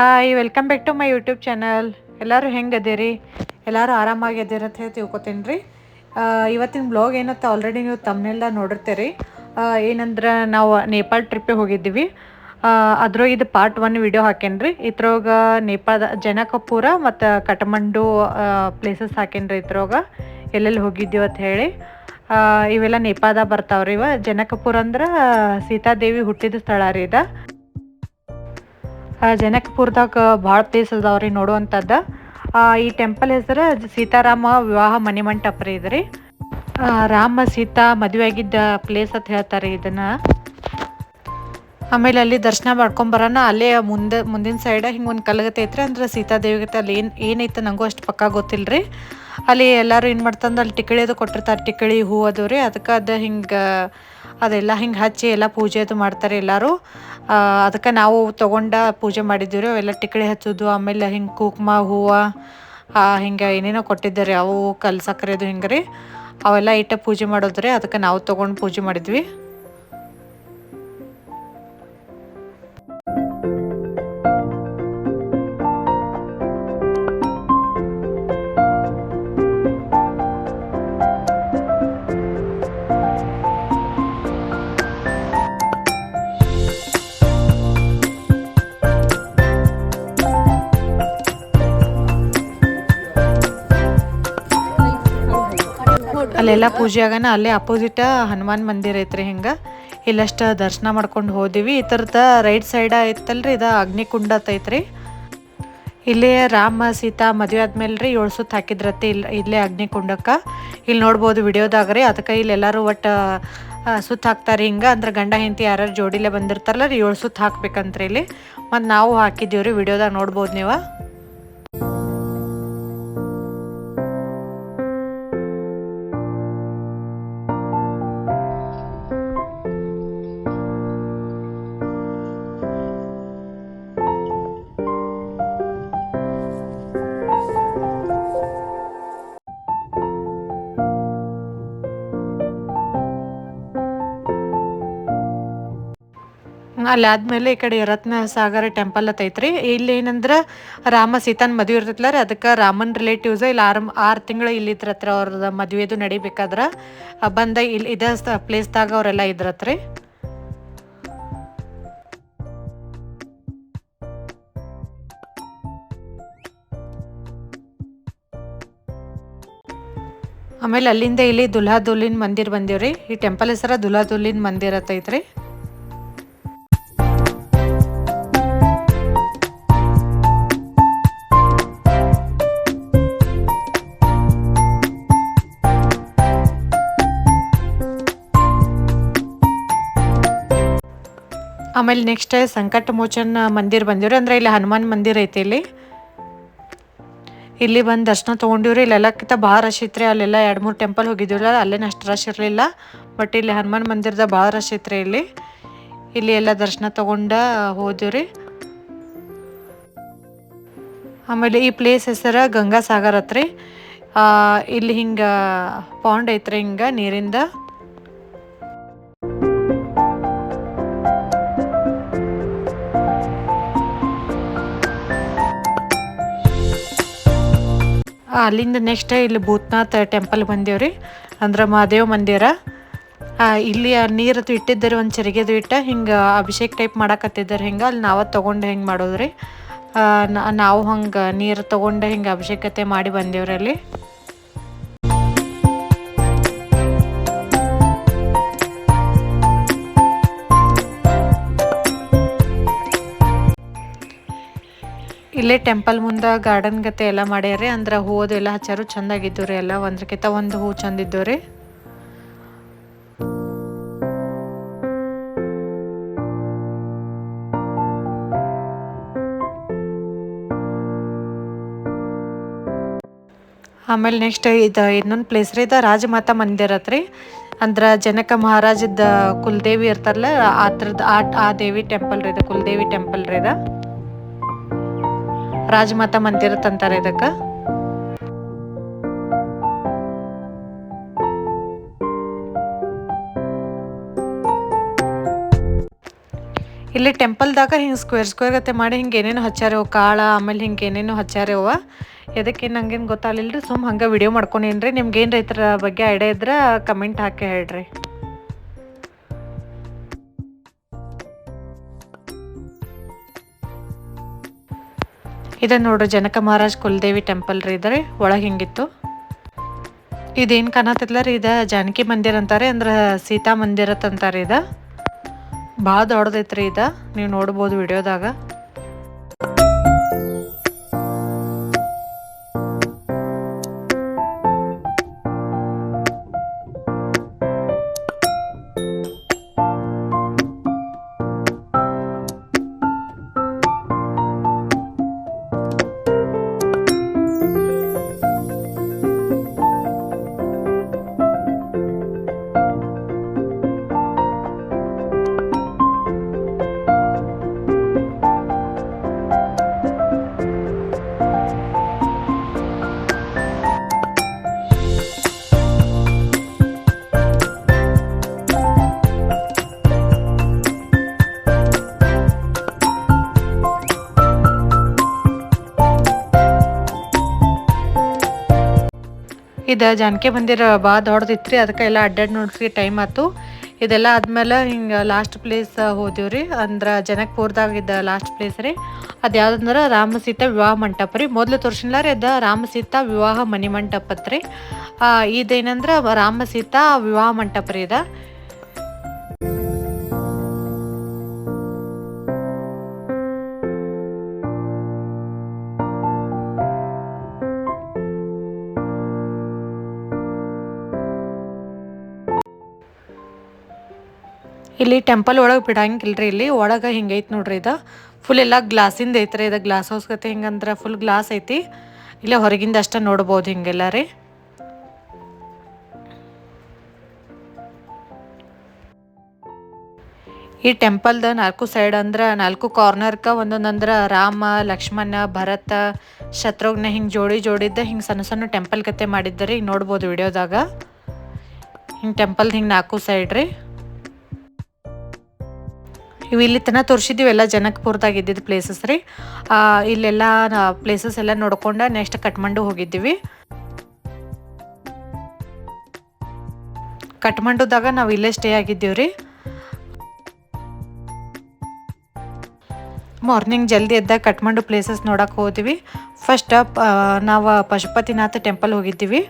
Hi welcome back to my YouTube channel ಎಲ್ಲರೂ ಹೆಂಗೆ ಅದೀರಿ ಎಲ್ಲರೂ ಆರಾಮಾಗಿ ಅದೇರಿ ಅಂತ ಹೇಳಿ ತಿಳ್ಕೊತೀನಿ ರೀ. ಇವತ್ತಿನ ಬ್ಲಾಗ್ ಏನತ್ತ ಆಲ್ರೆಡಿ ನೀವು ತಮ್ಮನೆಲ್ಲ ನೋಡಿರ್ತೀರಿ. ಏನಂದ್ರೆ ನಾವು ನೇಪಾಳ ಟ್ರಿಪ್ಪಿಗೆ ಹೋಗಿದ್ದೀವಿ. ಅದ್ರೊಳಗೆ ಇದು ಪಾರ್ಟ್ ಒನ್ ವಿಡಿಯೋ ಹಾಕೇನ್ರಿ ಇದ್ರೊಳಗ ನೇಪಾಳದ ಜನಕಪುರ ಮತ್ತು ಕಠಮಂಡು ಪ್ಲೇಸಸ್ ಹಾಕೇನ್ರಿ ಇದ್ರೊಳಗ. ಎಲ್ಲೆಲ್ಲಿ ಹೋಗಿದ್ದೀವಿ ಅಂತ ಹೇಳಿ. ಇವೆಲ್ಲ ನೇಪಾಳದಾಗ ಬರ್ತಾವ್ರಿ ಇವ. ಜನಕಪುರ ಅಂದ್ರೆ ಸೀತಾದೇವಿ ಹುಟ್ಟಿದ ಸ್ಥಳ ರೀ ಇದು. ಜನಕಪುರದಾಗ ಭಾಳ ಪ್ಲೇಸ್ ಅದಾವ್ರಿ ನೋಡುವಂಥದ್ದು ಆ, ಈ ಟೆಂಪಲ್ ಹೆಸರು ಸೀತಾರಾಮ ವಿವಾಹ ಮನೆ ಮಂಟಪ ರೀ ಇದು ರೀ ರಾಮ ಸೀತಾ ಮದುವೆ ಆಗಿದ್ದ ಪ್ಲೇಸ್ ಅಂತ ಹೇಳ್ತಾರೆ ಇದನ್ನ. ಆಮೇಲೆ ಅಲ್ಲಿ ದರ್ಶನ ಮಾಡ್ಕೊಂಬರೋಣ ಅಲ್ಲೇ ಮುಂದೆ ಮುಂದಿನ ಸೈಡ್ ಹಿಂಗೆ ಒಂದು ಕಲ್ಗತೆ ಐತ್ರಿ. ಅಂದ್ರೆ ಸೀತಾದೇವಿಗತ್ತೆ ಅಲ್ಲಿ ಏನು ಏನೈತೆ ನನಗೂ ಅಷ್ಟು ಪಕ್ಕ ಗೊತ್ತಿಲ್ಲ ರೀ ಅಲ್ಲಿ ಎಲ್ಲರೂ ಏನು ಮಾಡ್ತಂದ್ರೆ ಅಲ್ಲಿ ಟಿಕಳಿ ಅದು ಕೊಟ್ಟಿರ್ತಾರೆ. ಟಿಕಳಿ ಹೂ ಅದು ರೀ. ಅದಕ್ಕೆ ಅದು ಹಿಂಗೆ ಅದೆಲ್ಲ ಹಿಂಗೆ ಹಚ್ಚಿ ಎಲ್ಲ ಪೂಜೆ ಅದು ಮಾಡ್ತಾರೆ ಎಲ್ಲರೂ. ಅದಕ್ಕೆ ನಾವು ತೊಗೊಂಡ ಪೂಜೆ ಮಾಡಿದ್ದೀವಿ ರೀ ಅವೆಲ್ಲ ಟಿಕಳಿ ಹಚ್ಚೋದು, ಆಮೇಲೆ ಹಿಂಗೆ ಕುಕ್ಮ, ಹೂವು ಹಿಂಗೆ ಏನೇನೋ ಕೊಟ್ಟಿದ್ದಾರೆ, ಅವು ಕಲ್ ಅದು ಹಿಂಗೆ ರೀ ಅವೆಲ್ಲ ಇಟ್ಟ ಪೂಜೆ ಮಾಡೋದ್ರಿ, ಅದಕ್ಕೆ ನಾವು ತೊಗೊಂಡು ಪೂಜೆ ಮಾಡಿದ್ವಿ. ಅಲ್ಲೆಲ್ಲ ಪೂಜೆ ಆಗೋಣ ಅಲ್ಲೇ ಅಪೋಸಿಟ್ ಹನುಮಾನ್ ಮಂದಿರ ಐತ್ರಿ ಹಿಂಗೆ. ಇಲ್ಲಷ್ಟು ದರ್ಶನ ಮಾಡ್ಕೊಂಡು ಹೋದಿವಿ. ಈ ಥರದ ರೈಟ್ ಸೈಡ್ ಐತಲ್ರಿ, ಇದು ಅಗ್ನಿಕುಂಡ ಐತ್ರಿ. ಇಲ್ಲೇ ರಾಮ, ಸೀತಾ ಮದುವೆ ಆದ್ಮೇಲೆ ರೀ ಏಳು ಸುತ್ತು ಹಾಕಿದ್ರತ್ತೆ ಇಲ್ಲಿ ಇಲ್ಲೇ ಅಗ್ನಿಕುಂಡಕ್ಕೆ. ಇಲ್ಲಿ ನೋಡ್ಬೋದು ವಿಡಿಯೋದಾಗ ರೀ ಅದಕ್ಕೆ ಇಲ್ಲಿ ಎಲ್ಲರೂ ಒಟ್ಟು ಸುತ್ತ ಹಾಕ್ತಾರೆ ಹಿಂಗೆ. ಅಂದ್ರೆ ಗಂಡ, ಹೆಂಡತಿ ಯಾರ್ಯಾರು ಜೋಡಿಲೇ ಬಂದಿರ್ತಾರಲ್ಲ ರೀ, ಏಳು ಸುತ್ತ ಹಾಕ್ಬೇಕಂತ್ರಿ ಇಲ್ಲಿ. ಮತ್ತು ನಾವು ಹಾಕಿದ್ದೀವಿ ರೀ ವಿಡಿಯೋದಾಗ ನೋಡ್ಬೋದು ನೀವು. ಅಲ್ಲಿ ಆದ್ಮೇಲೆ ಈ ಕಡೆ ರತ್ನ ಸಾಗರ ಟೆಂಪಲ್ ಅಂತ ಐತ್ರಿ. ಇಲ್ಲಿ ಏನಂದ್ರೆ ರಾಮ ಸೀತಾನ್ ಮದುವೆ ಇರ್ತೈತಲ್ಲ ರೀ ಅದಕ್ಕೆ ರಾಮನ್ ರಿಲೇಟಿವ್ಸ್ ಇಲ್ಲಿ ಆರು ಆರು ತಿಂಗಳು ಇಲ್ಲಿ ಇದ್ರತ್ರ ಅವ್ರದ್ದು ಮದುವೆದು ನಡಿಬೇಕಾದ್ರೆ ಬಂದ ಇಲ್ಲಿ ಇದ ಪ್ಲೇಸ್ದಾಗ ಅವರೆಲ್ಲ ಇದ್ರತ್ರಿ. ಆಮೇಲೆ ಅಲ್ಲಿಂದ ಇಲ್ಲಿ ದುಲ್ಹಾ ದುಲ್ಲಿನ್ ಮಂದಿರ್ ಬಂದೀವ್ರಿ. ಈ ಟೆಂಪಲ್ ಹೆಸರ ದುಲ್ಹಾ ದುಲ್ಲಿನ್ ಮಂದಿರ್ ಅಂತ ಆಮೇಲೆ ನೆಕ್ಸ್ಟ್ ಸಂಕಟ ಮೋಚನ್ ಮಂದಿರ್ ಬಂದಿವ್ರಿ. ಅಂದ್ರೆ ಇಲ್ಲಿ ಹನುಮಾನ್ ಮಂದಿರ ಐತಿ ಇಲ್ಲಿ. ಇಲ್ಲಿ ಬಂದು ದರ್ಶನ ತೊಗೊಂಡಿವ್ರಿ. ಇಲ್ಲೆಲ್ಲಕ್ಕಿಂತ ಭಾಳ ರಶ್ ಐತ್ರಿ. ಅಲ್ಲೆಲ್ಲ ಎರಡು ಮೂರು ಟೆಂಪಲ್ ಹೋಗಿದ್ದೀವಲ್ಲ ಅಲ್ಲೇನು ಅಷ್ಟು ರಶ್ ಇರಲಿಲ್ಲ. ಬಟ್ ಇಲ್ಲಿ ಹನುಮಾನ್ ಮಂದಿರದ ಭಾಳ ರಶ್ ಐತ್ರಿ ಇಲ್ಲಿ. ಇಲ್ಲಿ ಎಲ್ಲ ದರ್ಶನ ತೊಗೊಂಡ ಹೋದಿವ್ರಿ. ಆಮೇಲೆ ಈ ಪ್ಲೇಸ್ ಹೆಸರು ಗಂಗಾ ಸಾಗರ್ ಹತ್ರಿ ಇಲ್ಲಿ ಹಿಂಗೆ ಪಾಂಡ್ ಐತ್ರಿ ಹಿಂಗೆ ನೀರಿಂದ. ಅಲ್ಲಿಂದ ನೆಕ್ಸ್ಟ್ ಇಲ್ಲಿ ಭೂತ್ನಾಥ್ ಟೆಂಪಲ್ ಬಂದೇವ್ರಿ ಅಂದ್ರೆ ಮಹಾದೇವ್ ಮಂದಿರ ಇಲ್ಲಿ ಆ ನೀರದು ಇಟ್ಟಿದ್ದಾರೆ, ಒಂದು ಚರಿಗೆದು ಇಟ್ಟ, ಹಿಂಗೆ ಅಭಿಷೇಕ್ ಟೈಪ್ ಮಾಡಕತ್ತಿದ್ದಾರೆ, ಹಿಂಗೆ ಅಲ್ಲಿ ನಾವು ತೊಗೊಂಡು ಹೆಂಗೆ ಮಾಡೋದ್ರಿ? ನಾವು ಹಂಗೆ ನೀರು ತೊಗೊಂಡು ಹಿಂಗೆ ಅಭಿಷೇಕತೆ ಮಾಡಿ ಬಂದೇವ್ರಿ ಅಲ್ಲಿ. ಇಲ್ಲೇ ಟೆಂಪಲ್ ಮುಂದೆ ಗಾರ್ಡನ್ ಗತೆ ಎಲ್ಲ ಮಾಡ್ಯಾರಿ ಅಂದ್ರೆ ಹೂವದು ಎಲ್ಲ ಹಚ್ಚಾರು ಚಂದಾಗಿದ್ದು ರೀ ಎಲ್ಲ. ಒಂದ್ರಕ್ಕಿಂತ ಒಂದು ಹೂ ಚಂದ ಇದ್ದು ರೀ. ಆಮೇಲೆ ನೆಕ್ಸ್ಟ್ ಇದು ಇನ್ನೊಂದು ಪ್ಲೇಸ್ ರೀ, ಇದು ರಾಜಮಾತಾ ಮಂದಿರ ಹತ್ರಿ ಅಂದ್ರೆ ಜನಕ ಮಹಾರಾಜದ ಕುಲದೇವಿ ಇರ್ತಾರಲ್ಲ, ಆ ಥರದ ಆ ದೇವಿ ಟೆಂಪಲ್ ರೀ, ಇದು ಕುಲದೇವಿ ಟೆಂಪಲ್ ರೀ ಇದು. ರಾಜಮಾತಾ ಮಂದಿರ ಅಂತಾರೆ ಇದಕ್ಕ. ಇಲ್ಲಿ ಟೆಂಪಲ್ದಾಗ ಹಿಂಗೆ ಸ್ಕ್ವೇರ್ ಸ್ಕ್ವೇರ್ ಗತೆ ಮಾಡಿ ಹಿಂಗೆ ಏನೇನು ಹಚ್ಚಾರೆ ಕಾಳ, ಆಮೇಲೆ ಹಿಂಗೆ ಏನೇನು ಹಚ್ಚಾರೆವ ಎದಕ್ಕೇನು ಹಂಗೇನು ಗೊತ್ತಾಗಲಿಲ್ಲ ರೀ ಸುಮ್ಮ ಹಂಗೆ ವಿಡಿಯೋ ಮಾಡ್ಕೊಂಡೇನ್ರಿ. ನಿಮ್ಗೆ ಏನು ರೈತರ ಬಗ್ಗೆ ಐಡಿಯಾ ಇದ್ರೆ ಕಮೆಂಟ್ ಹಾಕಿ ಹೇಳ್ರಿ. ಇದು ನೋಡ್ರಿ ಜನಕ ಮಹಾರಾಜ್ ಕುಲದೇವಿ ಟೆಂಪಲ್ ರೀ ಇದ್ರಿ. ಒಳಗೆ ಹಿಂಗಿತ್ತು. ಇದೇನು ಕಾಣತ್ತಿಲ್ಲ ರೀ ಇದು ಜಾನಕಿ ಮಂದಿರ ಅಂತಾರೆ, ಅಂದ್ರೆ ಸೀತಾ ಮಂದಿರ ಅಂತಾರೆ ಇದು. ಭಾಳ ದೊಡ್ಡದೈತ್ರಿ ಇದು. ನೀವು ನೋಡ್ಬೋದು ವಿಡಿಯೋದಾಗ. ಇದು ಜಾನಕಿ ಮಂದಿರ ಭಾಳ ದೊಡ್ಡದಿತ್ತು ರೀ ಅದಕ್ಕೆ ಎಲ್ಲ ಅಡ್ಡಾಡಿ ನೋಡ್ರಿ ಟೈಮ್ ಆಯ್ತು ಇದೆಲ್ಲ ಆದ್ಮೇಲೆ ಹಿಂಗೆ ಲಾಸ್ಟ್ ಪ್ಲೇಸ್ ಹೋದಿವ್ರಿ, ಅಂದ್ರೆ ಜನಕ್ಪುರ್ದಾಗ ಇದ್ದ ಲಾಸ್ಟ್ ಪ್ಲೇಸ್ ರೀ. ಅದು ಯಾವ್ದಂದ್ರೆ ರಾಮ ಸೀತಾ ವಿವಾಹ ಮಂಟಪ ರೀ. ಮೊದಲು ತೋರ್ಸಿಲ್ಲ ರೀ ಇದು ರಾಮ ಸೀತಾ ವಿವಾಹ ಮನಿ ಮಂಟಪತ್ ರೀ ಇದೇನಂದ್ರೆ ರಾಮಸೀತಾ ವಿವಾಹ ಮಂಟಪ ರೀ ಇದು. ಇಲ್ಲಿ ಟೆಂಪಲ್ ಒಳಗೆ ಬಿಡಂಗಿಲ್ರಿ ಇಲ್ಲಿ. ಒಳಗೆ ಹಿಂಗೈತೆ ನೋಡ್ರಿ ಇದು. ಫುಲ್ ಎಲ್ಲ ಗ್ಲಾಸಿಂದ ಐತ್ರಿ ಇದು. ಗ್ಲಾಸ್ ಹೌಸ್ ಗತೆ ಹಿಂಗಂದ್ರೆ ಫುಲ್ ಗ್ಲಾಸ್ ಐತಿ. ಇಲ್ಲೇ ಹೊರಗಿಂದ ಅಷ್ಟೇ ನೋಡ್ಬೋದು ಹಿಂಗೆಲ್ಲ ರೀ. ಈ ಟೆಂಪಲ್ದ ನಾಲ್ಕು ಸೈಡ್ ಅಂದ್ರೆ ನಾಲ್ಕು ಕಾರ್ನರ್ಕ ಒಂದೊಂದಂದ್ರೆ ರಾಮ, ಲಕ್ಷ್ಮಣ, ಭರತ, ಶತ್ರುಘ್ನ ಹಿಂಗೆ ಜೋಡಿ ಜೋಡಿದ್ದ ಹಿಂಗೆ ಸಣ್ಣ ಸಣ್ಣ ಟೆಂಪಲ್ ಕತೆ ಮಾಡಿದ್ದಾರೆ ಈಗ ನೋಡ್ಬೋದು ವಿಡಿಯೋದಾಗ. ಹಿಂಗೆ ಟೆಂಪಲ್ದು ಹಿಂಗೆ ನಾಲ್ಕು ಸೈಡ್ ರೀ. ಇವು ಇಲ್ಲಿ ತನಕ ತೋರಿಸಿದ್ದೀವಿ, ಎಲ್ಲ ಜನಕ್ಪುರದಾಗ ಇದ್ದಿದ್ದು ಪ್ಲೇಸಸ್ ರೀ. ಇಲ್ಲೆಲ್ಲ ಪ್ಲೇಸಸ್ ಎಲ್ಲ ನೋಡ್ಕೊಂಡು ನೆಕ್ಸ್ಟ್ ಕಟ್ಮಂಡು ಹೋಗಿದ್ದೀವಿ. ಕಟ್ಮಂಡುದಾಗ ನಾವು ಇಲ್ಲೇ ಸ್ಟೇ ಆಗಿದ್ದೀವಿ ರೀ. ಮಾರ್ನಿಂಗ್ ಜಲ್ದಿ ಎದ್ದಾಗ ಕಟ್ಮಂಡು ಪ್ಲೇಸಸ್ ನೋಡಕ್ಕೆ ಹೋದ್ವಿ. ಫಸ್ಟ್ ನಾವು ಪಶುಪತಿನಾಥ ಟೆಂಪಲ್ ಹೋಗಿದ್ದೀವಿ.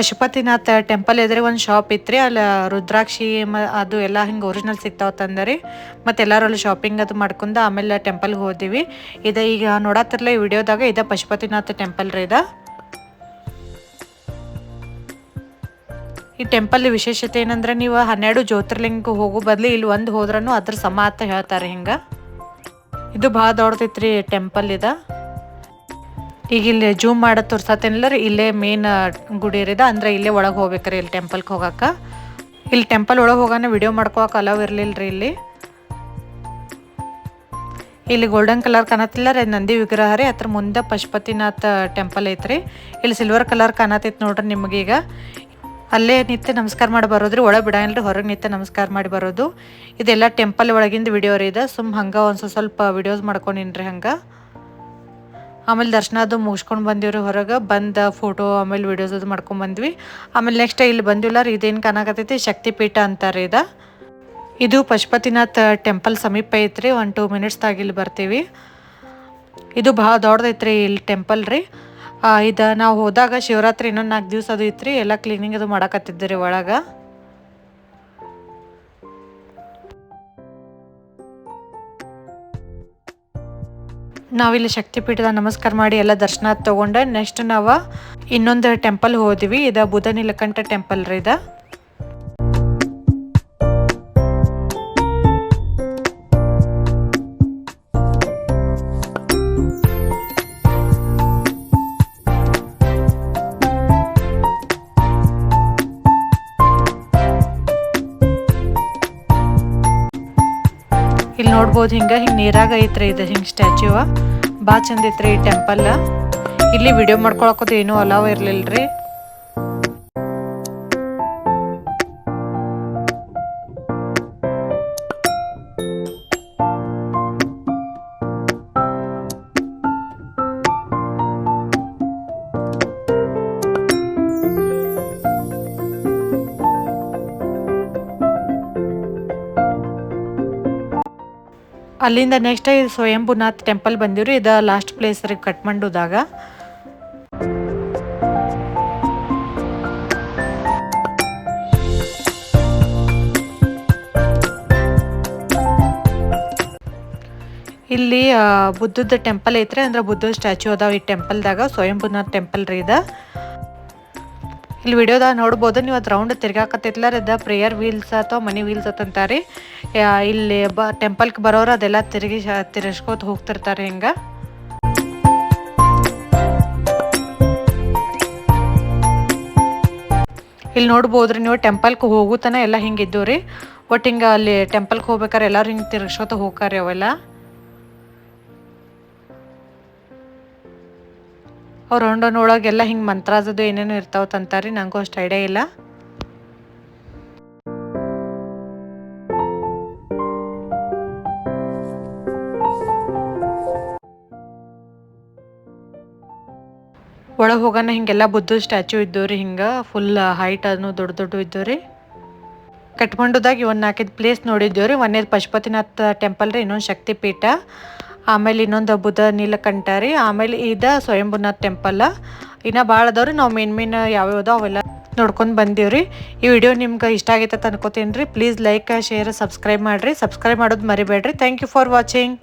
ಪಶುಪತಿನಾಥ ಟೆಂಪಲ್ ಎದುರು ಒಂದು ಶಾಪ್ ಇತ್ತು ರೀ ಅಲ್ಲಿ ರುದ್ರಾಕ್ಷಿ ಮ ಅದು ಎಲ್ಲ ಹಿಂಗೆ ಒರಿಜಿನಲ್ ಸಿಗ್ತಾವ ತಂದರಿ. ಮತ್ತು ಎಲ್ಲರೂ ಅಲ್ಲಿ ಶಾಪಿಂಗ್ ಅದು ಮಾಡ್ಕೊಂಡು ಆಮೇಲೆ ಟೆಂಪಲ್ಗೆ ಹೋದಿವಿ. ಇದು ಈಗ ನೋಡತ್ತಿರಲ್ಲ ಈ ವಿಡಿಯೋದಾಗ, ಇದು ಪಶುಪತಿನಾಥ ಟೆಂಪಲ್ ರೀ ಇದು. ಈ ಟೆಂಪಲ್ ವಿಶೇಷತೆ ಏನಂದ್ರೆ, ನೀವು ಹನ್ನೆರಡು ಜ್ಯೋತಿರ್ಲಿಂಗ ಹೋಗೋ ಬದಲು ಇಲ್ಲಿ ಒಂದು ಹೋದ್ರೂ ಅದ್ರ ಸಮ ಅಂತ ಹೇಳ್ತಾರೆ ಹಿಂಗೆ. ಇದು ಭಾಳ ದೊಡ್ಡದೈತ್ರಿ ಟೆಂಪಲ್ ಇದು. ಈಗ ಇಲ್ಲಿ ಜೂಮ್ ಮಾಡೋದು ತೋರ್ಸತ್ತೇನಿಲ್ಲ ರೀ ಇಲ್ಲೇ ಮೇನ್ ಗುಡಿ ಇರಿದ ಅಂದ್ರೆ ಇಲ್ಲೇ ಒಳಗೆ ಹೋಗ್ಬೇಕ್ರಿ ಇಲ್ಲಿ ಟೆಂಪಲ್ಗೆ ಹೋಗಕ್ಕೆ ಇಲ್ಲಿ ಟೆಂಪಲ್ ಒಳಗೆ ಹೋಗೋಣ ವಿಡಿಯೋ ಮಾಡ್ಕೋಕ್ ಅಲವ್ ಇರಲಿಲ್ಲ ರೀ ಇಲ್ಲಿ. ಇಲ್ಲಿ ಗೋಲ್ಡನ್ ಕಲರ್ ಕಾಣತ್ತಿಲ್ಲ ರೀ, ನಂದಿ ವಿಗ್ರಹ ರೀ. ಅದ್ರ ಮುಂದೆ ಪಶುಪತಿನಾಥ ಟೆಂಪಲ್ ಐತ್ರಿ. ಇಲ್ಲಿ ಸಿಲ್ವರ್ ಕಲರ್ ಕಾಣತೈತಿ ನೋಡ್ರಿ ನಿಮಗೀಗ ಅಲ್ಲೇ ನಿತ್ಯ ನಮಸ್ಕಾರ ಮಾಡಿ ಬರೋದ್ರಿ ಒಳಗೆ ಬಿಡಂಗಿಲ್ಲ ಹೊರಗೆ ನಿತ್ಯ ನಮಸ್ಕಾರ ಮಾಡಿ ಬರೋದು. ಇದೆಲ್ಲ ಟೆಂಪಲ್ ಒಳಗಿಂದ ವಿಡಿಯೋ ರೀ ಇದೆ. ಸುಮ್ ಹಂಗೆ ಒಂದು ಸ್ವಲ್ಪ ವಿಡಿಯೋಸ್ ಮಾಡ್ಕೊಂಡಿನ್ರಿ ಹಂಗೆ. ಆಮೇಲೆ ದರ್ಶನ ಅದು ಮುಗಿಸ್ಕೊಂಡು ಬಂದಿವ್ರಿ ಹೊರಗೆ. ಬಂದು ಫೋಟೋ ಆಮೇಲೆ ವೀಡಿಯೋಸ್ ಅದು ಮಾಡ್ಕೊಂಡು ಬಂದ್ವಿ. ಆಮೇಲೆ ನೆಕ್ಸ್ಟ್ ಇಲ್ಲಿ ಬಂದಿಲ್ಲ ರೀ, ಇದೇನು ಕಾಣಕತ್ತೈತಿ? ಶಕ್ತಿಪೀಠ ಅಂತಾರೆ ಇದು. ಇದು ಪಶುಪತಿನಾಥ್ ಟೆಂಪಲ್ ಸಮೀಪ ಐತ್ರಿ ಒನ್ ಟೂ ಮಿನಿಟ್ಸ್ದಾಗ ಇಲ್ಲಿ ಬರ್ತೀವಿ. ಇದು ಭಾಳ ದೊಡ್ಡದೈತ್ರಿ ಇಲ್ಲಿ ಟೆಂಪಲ್ ರೀ. ಇದು ನಾವು ಹೋದಾಗ ಶಿವರಾತ್ರಿ ಇನ್ನೊಂದು ನಾಲ್ಕು ದಿವಸ ಅದು ಇತ್ತು ರೀ ಎಲ್ಲ ಕ್ಲೀನಿಂಗ್ ಅದು ಮಾಡಕತ್ತಿದ್ರಿ ಒಳಗೆ. ನಾವಿಲ್ಲಿ ಶಕ್ತಿಪೀಠದ ನಮಸ್ಕಾರ ಮಾಡಿ ಎಲ್ಲ ದರ್ಶನ ತಗೊಂಡೆ. ನೆಕ್ಸ್ಟ್ ನಾವು ಇನ್ನೊಂದು ಟೆಂಪಲ್ ಹೋದ್ವಿ. ಇದು ಬುಧ ನೀಲಕಂಠ ಟೆಂಪಲ್ ರೀ ಇದು. ನೋಡ್ಬೋದು ಹಿಂಗೆ ಹಿಂಗೆ ನೀರಾಗ ಐತ್ರಿ ಇದು, ಹಿಂಗೆ ಸ್ಟ್ಯಾಚ್ಯೂವ ಭಾಳ ಚಂದ ಐತ್ರಿ ಈ ಟೆಂಪಲ್ ಇಲ್ಲಿ ವಿಡಿಯೋ ಮಾಡ್ಕೊಳಕೋದು ಏನೂ ಅಲಾವ್ ಇರಲಿಲ್ಲ ರೀ ಅಲ್ಲಿಂದ ನೆಕ್ಸ್ಟ್ ಇದು ಸ್ವಯಂಭುನಾಥ್ ಟೆಂಪಲ್ ಬಂದಿವ್ರಿ, ಇದು ಲಾಸ್ಟ್ ಪ್ಲೇಸ್ ರೀ ಕಟ್ಮಂಡುದಾಗ ಇಲ್ಲಿ ಬುದ್ಧದ ಟೆಂಪಲ್ ಐತ್ರಿ, ಅಂದ್ರೆ ಬುದ್ಧದ ಸ್ಟ್ಯಾಚು ಅದಾವ ಈ ಟೆಂಪಲ್ದಾಗ ಸ್ವಯಂಭುನಾಥ್ ಟೆಂಪಲ್ ರೀ ಇದು. ಇಲ್ಲಿ ವಿಡಿಯೋದಾಗ ನೋಡ್ಬೋದು. ನೀವು ಅದು ರೌಂಡ್ ತಿರ್ಗಾಕತ್ತಿತ್ಲ ಅದ ಪ್ರೇಯರ್ ವೀಲ್ಸ್ ಅಥವಾ ಮನಿ ವೀಲ್ಸ್ ಅಂತಾರೆ ಇಲ್ಲಿ ಬ ಟೆಂಪಲ್ಗೆ ಬರೋರು ಅದೆಲ್ಲ ತಿರುಗಿ ತಿರ್ಸ್ಕೋತ ಹೋಗ್ತಿರ್ತಾರೆ ಹಿಂಗೆ. ಇಲ್ಲಿ ನೋಡ್ಬೋದ್ರಿ ನೀವು ಟೆಂಪಲ್ಗೆ ಹೋಗುತ್ತಾನೆ ಎಲ್ಲ ಹಿಂಗೆ ಇದ್ದವು ರೀ ಒಟ್ಟು ಹಿಂಗೆ ಅಲ್ಲಿ ಟೆಂಪಲ್ಗೆ ಹೋಗ್ಬೇಕಾರೆ ಎಲ್ಲರೂ ಹಿಂಗೆ ತಿರ್ಗ್ಸ್ಕೊತ ಹೋಗ್ತಾರೆ ಅವೆಲ್ಲ. ಅವ್ರ ಹೊಂಡನೊಳಗೆಲ್ಲ ಹಿಂಗೆ ಮಂತ್ರಾಜದು ಏನೇನು ಇರ್ತಾವ ತಂತಾರಿ, ನಂಗೂ ಅಷ್ಟು ಐಡಿಯಾ ಇಲ್ಲ. ಒಳಗೆ ಹೋಗೋಣ ಹಿಂಗೆಲ್ಲ ಬುದ್ಧ ಸ್ಟ್ಯಾಚು ಇದ್ದವು ರೀ ಹಿಂಗೆ ಫುಲ್ ಹೈಟ್ ಅದನ್ನು ದೊಡ್ಡ ದೊಡ್ಡ ಇದ್ದವು ರೀ ಕಟ್ಮಂಡುದಾಗ ಒಂದು ನಾಲ್ಕೈದು ಪ್ಲೇಸ್ ನೋಡಿದ್ದೇವೆ ರೀ ಒಂದೇದು ಪಶುಪತಿನಾಥ ಟೆಂಪಲ್ ರೀ, ಇನ್ನೊಂದು ಶಕ್ತಿ ಪೀಠ ಆಮೇಲೆ ಇನ್ನೊಂದು ಹಬ್ಬದ ನೀಲಕಂಠ ರೀ ಆಮೇಲೆ ಇದ ಸ್ವಯಂಭೂನಾಥ್ ಟೆಂಪಲ್ ಇನ್ನು ಭಾಳ ಅದಾವ್ರಿ, ನಾವು ಮೇನ್ ಮೇನ್ ಯಾವ್ಯಾವ ಅವೆಲ್ಲ ನೋಡ್ಕೊಂಡು ಬಂದೀವ್ರಿ. ಈ ವಿಡಿಯೋ ನಿಮ್ಗೆ ಇಷ್ಟ ಆಗೈತೆ ಅನ್ಕೋತೀನಿ ರೀ ಪ್ಲೀಸ್ ಲೈಕ್ ಶೇರ್ ಸಬ್ಸ್ಕ್ರೈಬ್ ಮಾಡಿರಿ. ಸಬ್ಸ್ಕ್ರೈಬ್ ಮಾಡೋದು ಮರಿಬೇಡ್ರಿ. Thank you for watching